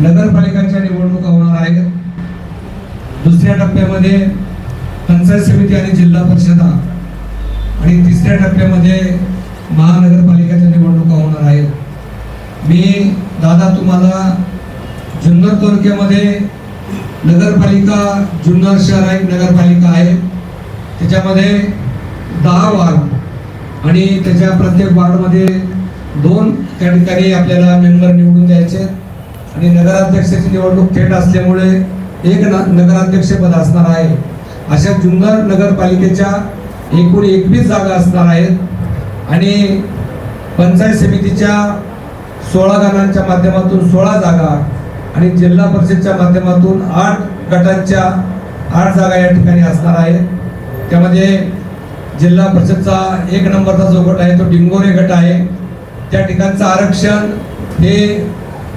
नगरपालिकांच्या निवडणुका होणार आहेत. दुसऱ्या टप्प्यामध्ये पंचायत समिती आणि जिल्हा परिषदा आणि तिसऱ्या टप्प्यामध्ये महानगरपालिकेच्या निवडणुका होणार आहेत. मी दादा तुम्हाला जुन्नर तालुक्यामध्ये नगरपालिका जुन्नर शहर एक नगरपालिका आहे. त्याच्यामध्ये दहा वार्ड आणि त्याच्या प्रत्येक वार्डमध्ये दोन त्या ठिकाणी आपल्याला मेंबर निवडून द्यायचे आणि नगराध्यक्षाची निवडणूक थेट असल्यामुळे एक न नगराध्यक्षपद असणार आहे. अशा जुन्नर नगरपालिकेच्या एकूण एकवीस जागा असणार आहेत. आणि पंचायत समितीच्या सोळा गणांच्या माध्यमातून सोळा जागा आणि जिल्हा परिषदच्या माध्यमातून आठ गटांच्या आठ जागा या ठिकाणी असणार आहेत. त्यामध्ये जिल्हा परिषदचा एक नंबरचा जो गट आहे तो डिंगोरे गट आहे. त्या ठिकाणचं आरक्षण हे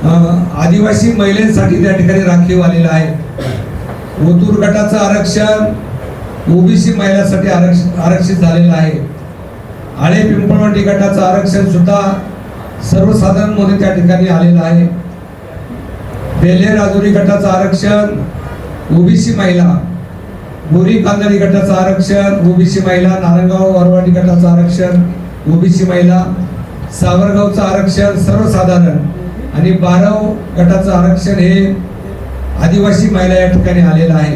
आदिवासी महिलांसाठी त्या ठिकाणी राखीव आलेलं आहे. ओतूर गटाचं आरक्षण ओबीसी महिलांसाठी आरक्ष आरक्षित झालेलं आहे. आळे पिंपळवंडी गटाचं आरक्षण सुद्धा सर्वसाधारणमध्ये त्या ठिकाणी आलेलं आहे. बेल्हे राजुरी गटाचं आरक्षण ओबीसी महिला बोरी कांदळी गटाचं आरक्षण ओबीसी महिला नारायणगाव वरवाडी गटाचं आरक्षण ओबीसी महिला सावरगावचं आरक्षण सर्वसाधारण आणि बाराव गटाचं आरक्षण हे आदिवासी महिला या ठिकाणी आलेलं आहे.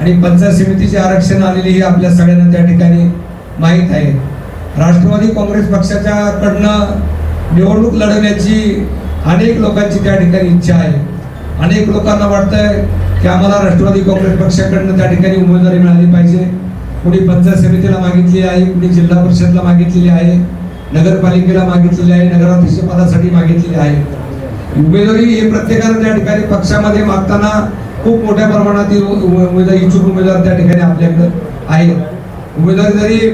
आणि पंचायत समितीचे आरक्षण आलेले हे आपल्या सगळ्यांना त्या ठिकाणी माहीत आहे. राष्ट्रवादी काँग्रेस पक्षाच्याकडनं निवडणूक लढवण्याची अनेक लोकांची त्या ठिकाणी इच्छा आहे. अनेक लोकांना वाटतंय की आम्हाला राष्ट्रवादी काँग्रेस पक्षाकडनं त्या ठिकाणी उमेदवारी मिळाली पाहिजे. कुणी पंचायत समितीला मागितली आहे कुणी जिल्हा परिषदला मागितलेली आहे नगरपालिकेला मागितलेली आहे नगराध्यक्ष पदासाठी मागितलेली आहे. उमेदवारी हे प्रत्येकाला त्या ठिकाणी पक्षामध्ये मागताना खूप मोठ्या प्रमाणात उमेदवार इच्छुक उमेदवार त्या ठिकाणी आपल्याकडे आहेत. उमेदवारी जरी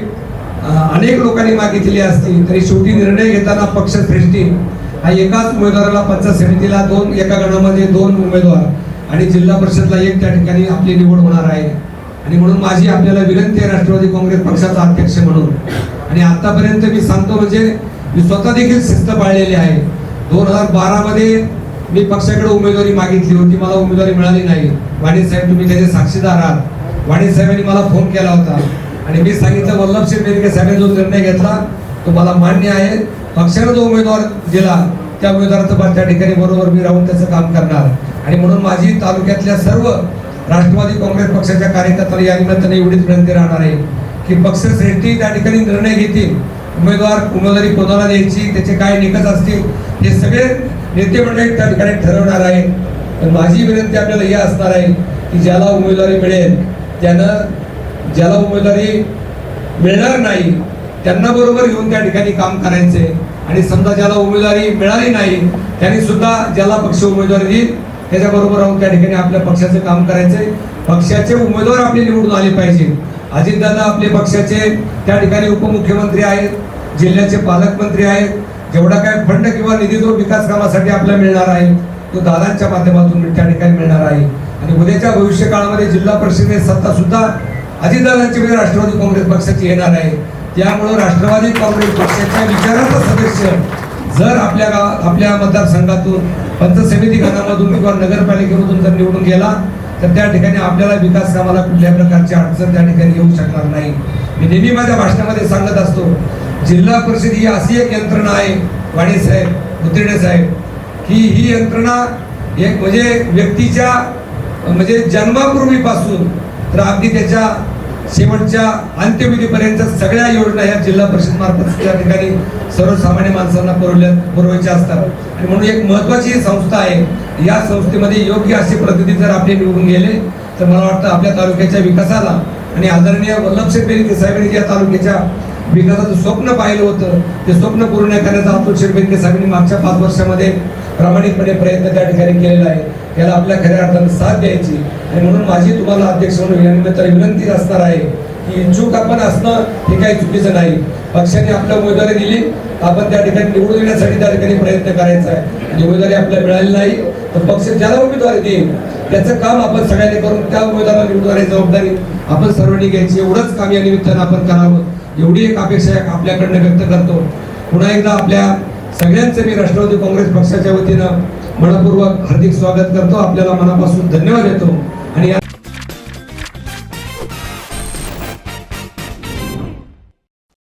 अनेक लोकांनी मागितलेली असती तरी शेवटी निर्णय घेताना पक्ष श्रेष्ठी. हा एकाच उमेदवाराला पंचायत समितीला दोन एका गणामध्ये दोन उमेदवार आणि जिल्हा परिषदला एक त्या ठिकाणी आपली निवड होणार आहे. आणि म्हणून माझी आपल्याला विनंती आहे राष्ट्रवादी काँग्रेस पक्षाचा अध्यक्ष म्हणून. आणि आतापर्यंत मी सांगतो म्हणजे मी स्वतः देखील शिस्त पाळलेली आहे. दोन हजार बारा मध्ये मी पक्षाकडे उमेदवारी मागितली होती. मला उमेदवारी मिळाली नाही. वाणी साहेब तुम्ही त्याचे साक्षीदार आहात. वाणी साहेबांनी मला फोन केला होता. आणि मी सांगितलं वल्लभसिंग बेरके साहेबांनी जो निर्णय घेतला तो मला मान्य आहे. पक्षाने जो उमेदवार दिला त्या उमेदवाराचं त्या ठिकाणी बरोबर मी राहून त्याचं काम करणार. आणि म्हणून माझी तालुक्यातल्या सर्व राष्ट्रवादी काँग्रेस पक्षाच्या कार्यकर्त्यांना या निमित्ताने एवढीच विनंती राहणार आहे की पक्ष श्रेष्ठी त्या ठिकाणी निर्णय घेतील. उमेदवार उमेदवारी कोणाला द्यायची त्याचे काय निकष असतील हे सगळे नेते मंडळी त्या ठिकाणी ठरवणार आहे तर माझी विनंती आपल्याला ही असणार आहे की ज्याला उमेदवारी मिळेल त्यानं ज्याला उमेदवारी मिळणार नाही त्यांना बरोबर घेऊन त्या ठिकाणी काम करायचे. आणि समजा ज्याला उमेदवारी मिळाली नाही त्यांनी सुद्धा ज्याला पक्ष उमेदवारी देईल त्याच्याबरोबर राहून त्या ठिकाणी आपल्या पक्षाचं काम करायचे. पक्षाचे उमेदवार आपले निवडून आले पाहिजे. अजितदादा आपले पक्षाचे त्या ठिकाणी उपमुख्यमंत्री आहेत. जिल्ह्याचे पालकमंत्री आहेत. जेवढा काय फंड किंवा निधी जो विकास कामासाठी आपल्याला मिळणार आहे तो दादांच्या माध्यमातून त्या ठिकाणी मिळणार आहे. आणि उद्याच्या भविष्य काळामध्ये जिल्हा परिषदेत सत्ता सुद्धा अजितदादांची म्हणजे राष्ट्रवादी काँग्रेस पक्षाची येणार आहे. त्यामुळं राष्ट्रवादी काँग्रेस पक्षाच्या विचाराचा सदस्य जर आपल्या गाव आपल्या मतदारसंघातून पंच समिती गणामधून किंवा नगरपालिकेमधून जर निवडून गेला तर त्या ठिकाणी आपल्याला विकास कामाला कुठल्या प्रकारची अडचण त्या ठिकाणी येऊ शकणार नाही. मी नेहमी माझ्या भाषणामध्ये सांगत असतो जिल्हा परिषद ही अशी एक यंत्रणा आहे वाणी साहेब उतरणे साहेब की ही यंत्रणा एक म्हणजे व्यक्तीच्या म्हणजे जन्मापूर्वीपासून तर अगदी त्याच्या शेवटच्या अंत्यविधीपर्यंत सगळ्या योजना ह्या जिल्हा परिषद मार्फत त्या ठिकाणी सर्वसामान्य माणसांना पुरवल्या पुरवायच्या असतात. आणि म्हणून एक महत्त्वाची संस्था आहे. या संस्थेमध्ये योग्य असे प्रतिनिधी जर आपले निवडून गेले तर मला वाटतं आपल्या तालुक्याच्या विकासाला आणि आदरणीय वल्लभशेठ बेरके साहेबांनी या तालुक्याच्या विकासाचं स्वप्न पाहिलं होतं. ते स्वप्न पूर्ण करण्याचा अतुल शेरबेनके साहेबांनी मागच्या पाच वर्षामध्ये प्रामाणिकपणे प्रयत्न त्या ठिकाणी केलेला आहे. त्याला आपल्या खऱ्या अर्थानं साथ द्यायची. आणि म्हणून माझी तुम्हाला अध्यक्ष म्हणून या विनंती असणार आहे की इच्छुक आपण असणं हे काही चुकीचं नाही. पक्षाने आपल्या उमेदवारी दिली. आपण त्या ठिकाणी निवडून येण्यासाठी त्या ठिकाणी प्रयत्न करायचा आहे. आणि उमेदवारी आपल्याला मिळाली नाही तर पक्ष ज्याला उमेदवारी देईल त्याचं काम आपण सगळ्यांनी करून त्या उमेदवाराला निवडून जबाबदारी आपण सर्वांनी घ्यायची. एवढंच काम या निमित्तानं आपण करावं एवढी एक अपेक्षा आपल्याकडनं व्यक्त करतो. पुन्हा एकदा आपल्या सगळ्यांचं मी राष्ट्रवादी काँग्रेस पक्षाच्या वतीनं मनपूर्वक हार्दिक स्वागत करतो. आपल्याला मनापासून धन्यवाद देतो. आणि या